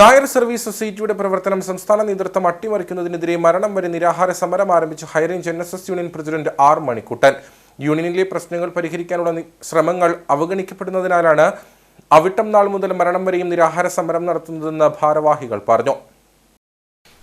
Nair service സൊസൈറ്റിയുടെ പ്രവർത്തനം സംസ്ഥാന നേതൃത്വം അട്ടിമറിക്കുന്നതിനെതിരെ മരണം വരെ നിരാഹാര സമരം ആരംഭിച്ച high range N S S union president R Manikuttan. യൂണിയനിലെ പ്രശ്നങ്ങൾ പരിഹരിക്കാനുള്ള ശ്രമങ്ങൾ അവഗണിക്കപ്പെടുന്നതിനാലാണ് അവിട്ടം നാൾ മുതൽ മരണം വരെയും നിരാഹാര സമരം നടത്തുന്നതെന്ന് ഭാരവാഹികൾ പറഞ്ഞു.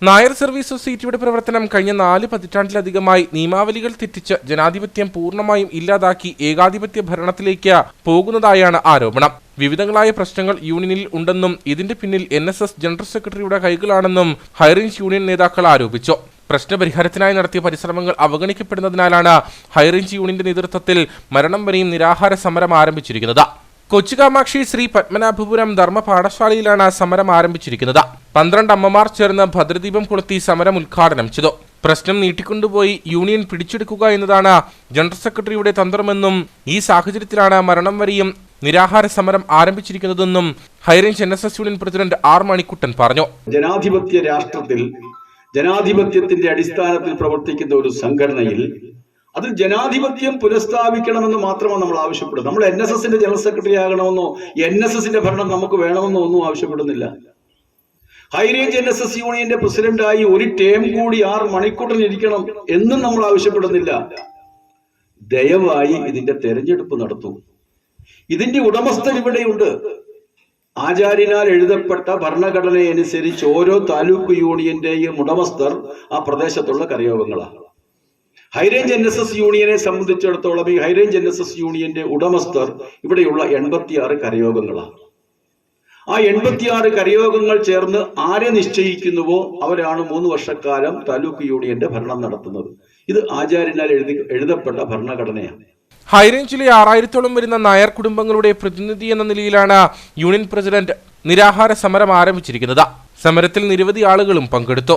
നായർ സർവീസ് സൊസൈറ്റിയുടെ പ്രവർത്തനം കഴിഞ്ഞ നാല് പതിറ്റാണ്ടിലധികമായി നിയമാവലികൾ തെറ്റിച്ച് ജനാധിപത്യം പൂർണമായും ഇല്ലാതാക്കി ഏകാധിപത്യ ഭരണത്തിലേക്ക് പോകുന്നതായാണ് ആരോപണം. വിവിധങ്ങളായ പ്രശ്നങ്ങൾ യൂണിയനിൽ ഉണ്ടെന്നും ഇതിന്റെ പിന്നിൽ എൻ എസ് എസ് ജനറൽ സെക്രട്ടറിയുടെ കൈകളാണെന്നും ഹൈറേഞ്ച് യൂണിയൻ നേതാക്കൾ ആരോപിച്ചു. പ്രശ്നപരിഹാരത്തിനായി നടത്തിയ പരിശ്രമങ്ങൾ അവഗണിക്കപ്പെടുന്നതിനാലാണ് ഹൈറേഞ്ച് യൂണിയന്റെ നേതൃത്വത്തിൽ മരണം വരെയും നിരാഹാര സമരം ആരംഭിച്ചിരിക്കുന്നത്. കൊച്ചുകാമാക്ഷി ശ്രീ പത്മനാഭപുരം ധർമ്മ പാഠശാലയിലാണ് സമരം ആരംഭിച്ചിരിക്കുന്നത്. പന്ത്രണ്ട് അമ്മമാർ ചേർന്ന് ഭദ്രദീപം കൊളുത്തി സമരം ഉദ്ഘാടനം ചെയ്തു. പ്രശ്നം നീട്ടിക്കൊണ്ടുപോയി യൂണിയൻ പിടിച്ചെടുക്കുക എന്നതാണ് ജനറൽ സെക്രട്ടറിയുടെ തന്ത്രമെന്നും ഈ സാഹചര്യത്തിലാണ് മരണം വരെയും നിരാഹാര സമരം ആരംഭിച്ചിരിക്കുന്നതെന്നും high range N S S union president R Manikuttan പറഞ്ഞു. ജനാധിപത്യ രാഷ്ട്രത്തിൽ ജനാധിപത്യത്തിന്റെ അടിസ്ഥാനത്തിൽ പ്രവർത്തിക്കുന്ന ഒരു സംഘടനയിൽ അതിൽ ജനാധിപത്യം പുനഃസ്ഥാപിക്കണമെന്ന് മാത്രമാണ് നമ്മൾ ആവശ്യപ്പെടുന്നത്. നമ്മൾ എൻ എസ് എസിന്റെ ജനറൽ സെക്രട്ടറി ആകണമെന്നോ എൻ എസ് എസിന്റെ ഭരണം നമുക്ക് വേണമെന്നോ ഒന്നും ആവശ്യപ്പെടുന്നില്ല. High range N S S യൂണിയന്റെ പ്രസിഡന്റായി ഒരു ടേം കൂടി ആറ് മണിക്കൂറിന് ഇരിക്കണം എന്നും നമ്മൾ ആവശ്യപ്പെടുന്നില്ല. ദയവായി ഇതിന്റെ തെരഞ്ഞെടുപ്പ് നടത്തൂ. ഇതിന്റെ ഉടമസ്ഥൻ ഇവിടെയുണ്ട്. ആചാര്യനാൽ എഴുതപ്പെട്ട ഭരണഘടനയനുസരിച്ച് ഓരോ താലൂക്ക് യൂണിയന്റെയും ഉടമസ്ഥർ ആ പ്രദേശത്തുള്ള കരയോഗങ്ങളാണ്. High range N S S യൂണിയനെ സംബന്ധിച്ചിടത്തോളം ഈ ഹൈറേഞ്ച് എൻ എസ് എസ് യൂണിയന്റെ ഉടമസ്ഥർ ഇവിടെയുള്ള എൺപത്തിയാറ് കരയോഗങ്ങളാണ്. ആ എൺപത്തിയാറ് കരയോഗങ്ങൾ ചേർന്ന് ആരെ നിശ്ചയിക്കുന്നുവോ അവരാണ് മൂന്ന് വർഷക്കാലം താലൂക്ക് യൂണിയന്റെ ഭരണം നടത്തുന്നത്. ഇത് ആചാര്യനാൽ എഴുതി എഴുതപ്പെട്ട ഭരണഘടനയാണ്. ഹൈറേഞ്ചിലെ ആറായിരത്തോളം വരുന്ന നായർ കുടുംബങ്ങളുടെ പ്രതിനിധി എന്ന നിലയിലാണ് യൂണിയൻ പ്രസിഡന്റ് നിരാഹാര സമരം ആരംഭിച്ചിരിക്കുന്നത്. സമരത്തിൽ നിരവധി ആളുകളും പങ്കെടുത്തു.